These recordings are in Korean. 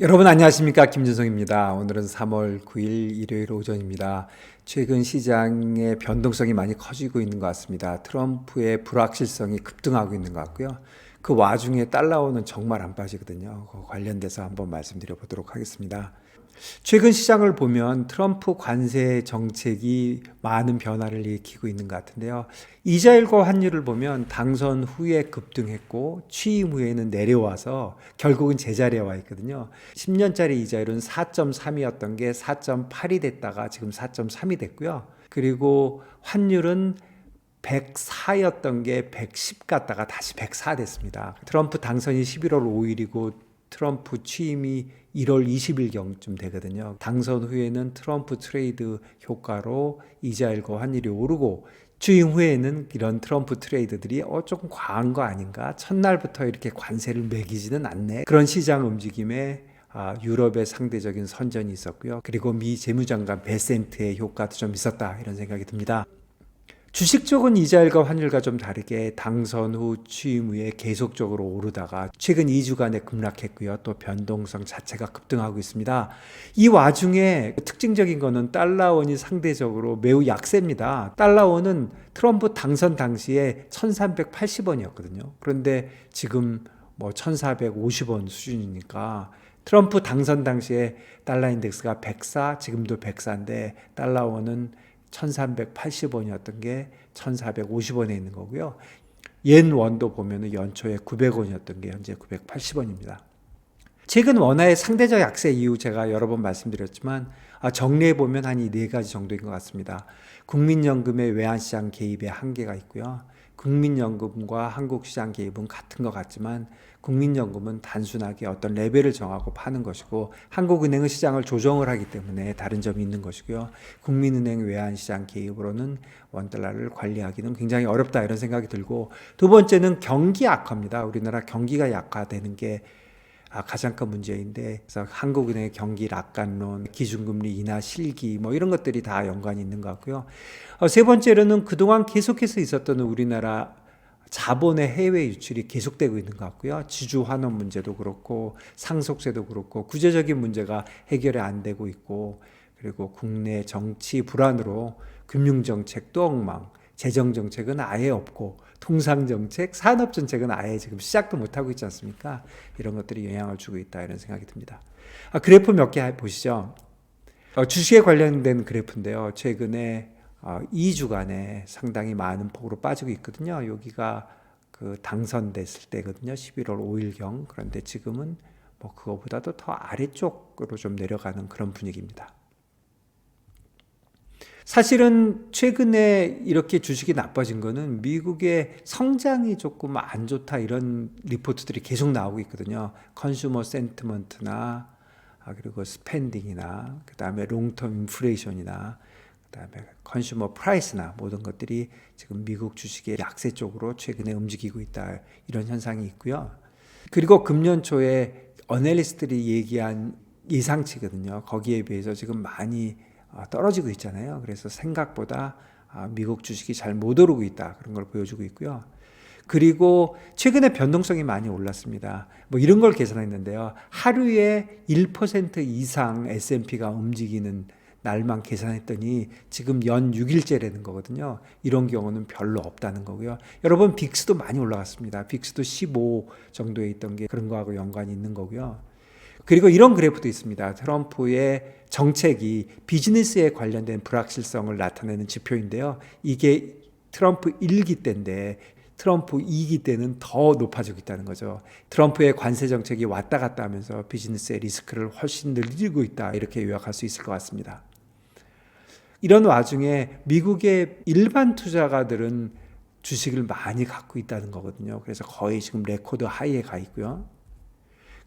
여러분 안녕하십니까 김준성입니다. 오늘은 3월 9일 일요일 오전입니다. 최근 시장의 변동성이 많이 커지고 있는 것 같습니다. 트럼프의 불확실성이 급등하고 있는 것 같고요. 그 와중에 달러원은 정말 안 빠지거든요. 그 관련돼서 한번 말씀드려 보도록 하겠습니다. 최근 시장을 보면 트럼프 관세 정책이 많은 변화를 일으키고 있는 것 같은데요. 이자율과 환율을 보면 당선 후에 급등했고 취임 후에는 내려와서 결국은 제자리에 와 있거든요. 10년짜리 이자율은 4.3이었던 게 4.8이 됐다가 지금 4.3이 됐고요. 그리고 환율은 104였던 게 110 갔다가 다시 104 됐습니다. 트럼프 당선이 11월 5일이고 트럼프 취임이 1월 20일경쯤 되거든요. 당선 후에는 트럼프 트레이드 효과로 이자율과 환율이 오르고 취임 후에는 이런 트럼프 트레이드들이 어 조금 과한 거 아닌가? 첫날부터 이렇게 관세를 매기지는 않네. 그런 시장 움직임에 아, 유럽의 상대적인 선전이 있었고요. 그리고 미 재무장관 베센트의 효과도 좀 있었다 이런 생각이 듭니다. 주식 쪽은 이자율과 환율과 좀 다르게 당선 후 취임 후에 계속적으로 오르다가 최근 2주간에 급락했고요. 또 변동성 자체가 급등하고 있습니다. 이 와중에 특징적인 거는 달러원이 상대적으로 매우 약세입니다. 달러원은 트럼프 당선 당시에 1380원이었거든요. 그런데 지금 뭐 1450원 수준이니까 트럼프 당선 당시에 달러 인덱스가 104, 지금도 104인데 달러원은 1380원이었던 게 1450원에 있는 거고요. 옌 원도 보면은 연초에 900원이었던 게 현재 980원입니다. 최근 원화의 상대적 약세 이후 제가 여러 번 말씀드렸지만 아, 정리해 보면 한 이 네 가지 정도인 것 같습니다. 국민연금의 외환시장 개입에 한계가 있고요. 국민연금과 한국시장 개입은 같은 것 같지만 국민연금은 단순하게 어떤 레벨을 정하고 파는 것이고 한국은행은 시장을 조정을 하기 때문에 다른 점이 있는 것이고요. 국민은행 외환시장 개입으로는 원달러를 관리하기는 굉장히 어렵다 이런 생각이 들고 두 번째는 경기 악화입니다. 우리나라 경기가 약화되는 게 아, 가장 큰 문제인데 그래서 한국은행의 경기 낙관론, 기준금리 인하 실기 뭐 이런 것들이 다 연관이 있는 것 같고요. 어, 세 번째로는 그동안 계속해서 있었던 우리나라 자본의 해외 유출이 계속되고 있는 것 같고요. 지주 환원 문제도 그렇고 상속세도 그렇고 구제적인 문제가 해결이 안 되고 있고 그리고 국내 정치 불안으로 금융 정책도 엉망, 재정 정책은 아예 없고 통상 정책, 산업 정책은 아예 지금 시작도 못 하고 있지 않습니까? 이런 것들이 영향을 주고 있다 이런 생각이 듭니다. 아, 그래프 몇 개 보시죠. 어, 주식에 관련된 그래프인데요. 최근에 어, 2주간에 상당히 많은 폭으로 빠지고 있거든요. 여기가 그 당선됐을 때거든요. 11월 5일경. 그런데 지금은 뭐 그거보다도 더 아래쪽으로 좀 내려가는 그런 분위기입니다. 사실은 최근에 이렇게 주식이 나빠진 거는 미국의 성장이 조금 안 좋다 이런 리포트들이 계속 나오고 있거든요. 컨슈머 센티먼트나 아, 그리고 스펜딩이나 그다음에 롱텀 인플레이션이나 그다음에 컨슈머 프라이스나 모든 것들이 지금 미국 주식의 약세 쪽으로 최근에 움직이고 있다 이런 현상이 있고요. 그리고 금년 초에 어널리스트들이 얘기한 예상치거든요. 거기에 비해서 지금 많이 아, 떨어지고 있잖아요. 그래서 생각보다 아, 미국 주식이 잘 못 오르고 있다. 그런 걸 보여주고 있고요. 그리고 최근에 변동성이 많이 올랐습니다. 뭐 이런 걸 계산했는데요. 하루에 1% 이상 S&P가 움직이는 날만 계산했더니 지금 연 6일째라는 거거든요. 이런 경우는 별로 없다는 거고요. 여러분 빅스도 많이 올라갔습니다. 빅스도 15 정도에 있던 게 그런 거하고 연관이 있는 거고요. 그리고 이런 그래프도 있습니다. 트럼프의 정책이 비즈니스에 관련된 불확실성을 나타내는 지표인데요. 이게 트럼프 1기 때인데 트럼프 2기 때는 더 높아지고 있다는 거죠. 트럼프의 관세 정책이 왔다 갔다 하면서 비즈니스의 리스크를 훨씬 늘리고 있다. 이렇게 요약할 수 있을 것 같습니다. 이런 와중에 미국의 일반 투자가들은 주식을 많이 갖고 있다는 거거든요. 그래서 거의 지금 레코드 하이에 가 있고요.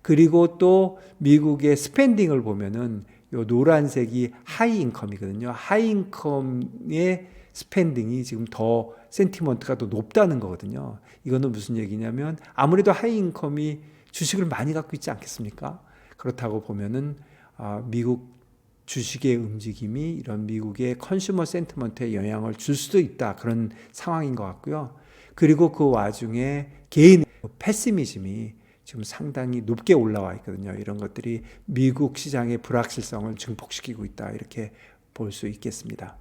그리고 또 미국의 스펜딩을 보면은 요 노란색이 하이 인컴이거든요. 하이 인컴의 스펜딩이 지금 더 센티먼트가 더 높다는 거거든요. 이거는 무슨 얘기냐면 아무래도 하이 인컴이 주식을 많이 갖고 있지 않겠습니까? 그렇다고 보면은 아, 미국 주식의 움직임이 이런 미국의 컨슈머 센티먼트에 영향을 줄 수도 있다 그런 상황인 것 같고요. 그리고 그 와중에 개인 패시미즘이 지금 상당히 높게 올라와 있거든요. 이런 것들이 미국 시장의 불확실성을 증폭시키고 있다. 이렇게 볼 수 있겠습니다.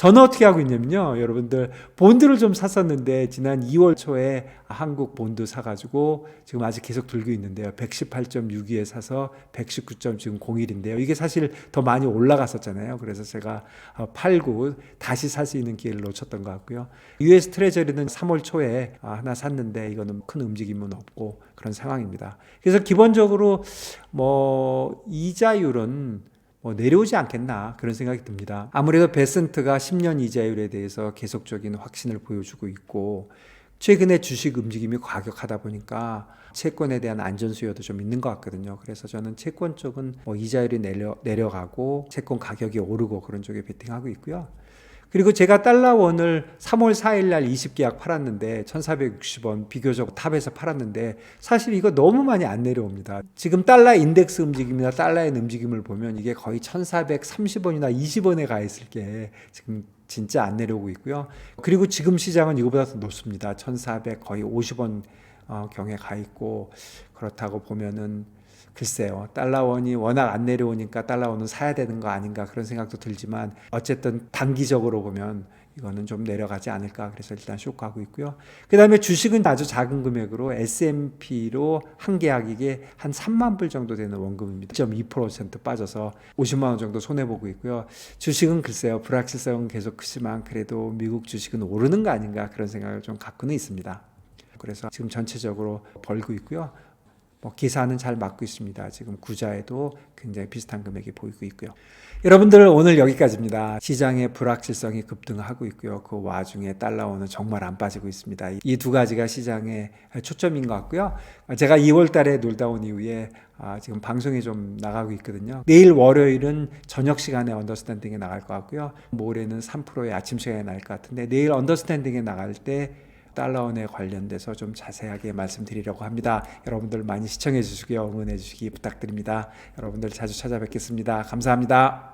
저는 어떻게 하고 있냐면요. 여러분들 본드를 좀 샀었는데 지난 2월 초에 한국 본드 사가지고 지금 아직 계속 들고 있는데요. 118.62에 사서 119. 지금 01인데요. 이게 사실 더 많이 올라갔었잖아요. 그래서 제가 어, 팔고 다시 살 수 있는 기회를 놓쳤던 것 같고요. US 트레저리는 3월 초에 아, 하나 샀는데 이거는 큰 움직임은 없고 그런 상황입니다. 그래서 기본적으로 뭐 이자율은 뭐 내려오지 않겠나 그런 생각이 듭니다. 아무래도 베센트가 10년 이자율에 대해서 계속적인 확신을 보여주고 있고 최근에 주식 움직임이 과격하다 보니까 채권에 대한 안전 수요도 좀 있는 것 같거든요. 그래서 저는 채권 쪽은 뭐 이자율이 내려 내려가고 채권 가격이 오르고 그런 쪽에 베팅하고 있고요. 그리고 제가 달러원을 3월 4일 날 20계약 팔았는데 1,460원 비교적 탑에서 팔았는데 사실 이거 너무 많이 안 내려옵니다. 지금 달러 인덱스 움직임이나 달러의 움직임을 보면 이게 거의 1,430원이나 20원에 가 있을 게 지금 진짜 안 내려오고 있고요. 그리고 지금 시장은 이거보다 더 높습니다. 1,400 거의 50원 어, 경에 가 있고 그렇다고 보면은 글쎄요. 달러원이 워낙 안 내려오니까 달러원은 사야 되는 거 아닌가 그런 생각도 들지만 어쨌든 단기적으로 보면 이거는 좀 내려가지 않을까 그래서 일단 쇼크하고 있고요. 그 다음에 주식은 아주 작은 금액으로 S&P로 한 계약이게 한 3만 불 정도 되는 원금입니다. 2.2% 빠져서 50만 원 정도 손해 보고 있고요. 주식은 글쎄요 불확실성은 계속 크지만 그래도 미국 주식은 오르는 거 아닌가 그런 생각을 좀 갖고는 있습니다. 그래서 지금 전체적으로 벌고 있고요. 뭐 기사는 잘 맞고 있습니다. 지금 구자에도 굉장히 비슷한 금액이 보이고 있고요. 여러분들 오늘 여기까지입니다. 시장의 불확실성이 급등하고 있고요. 그 와중에 달러원은 정말 안 빠지고 있습니다. 이 두 가지가 시장의 초점인 것 같고요. 제가 2월 달에 놀다 온 이후에 아, 지금 방송에 좀 나가고 있거든요. 내일 월요일은 저녁 시간에 언더스탠딩에 나갈 것 같고요. 모레는 3%의 아침 시간에 나갈 것 같은데 내일 언더스탠딩에 나갈 때 달러원에 관련돼서 좀 자세하게 말씀드리려고 합니다. 여러분들 많이 시청해 주시고요. 응원해 주시기 부탁드립니다. 여러분들 자주 찾아뵙겠습니다. 감사합니다.